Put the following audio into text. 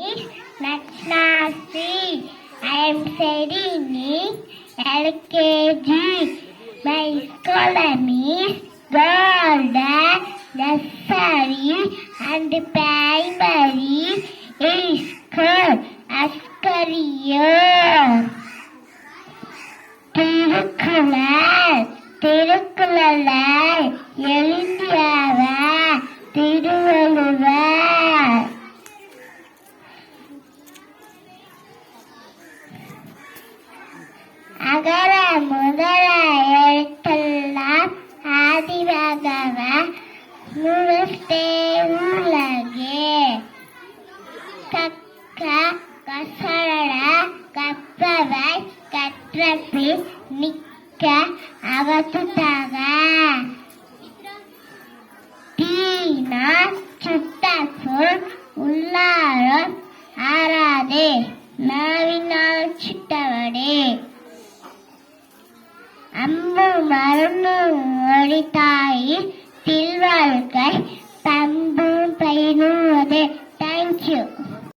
is Natnasi. I am studying in LKG. My school name is Golden Nursery and Primary School. Askariya. Thirukkural திருக்குறளை எழுதியவர் அகர முதல எழுத்தெல்லாம் ஆதிபகவ முழுத்தே உலகே கக்க கசட கற்பவை கற்றபின் நிக்க அகத்துத்தக தீனா சுட்ட சொல் உள்ளாரும் ஆறாதே. நாவினால் அம்பு மருந்து ஒளித்தாயில் தில்வாழ்க்கை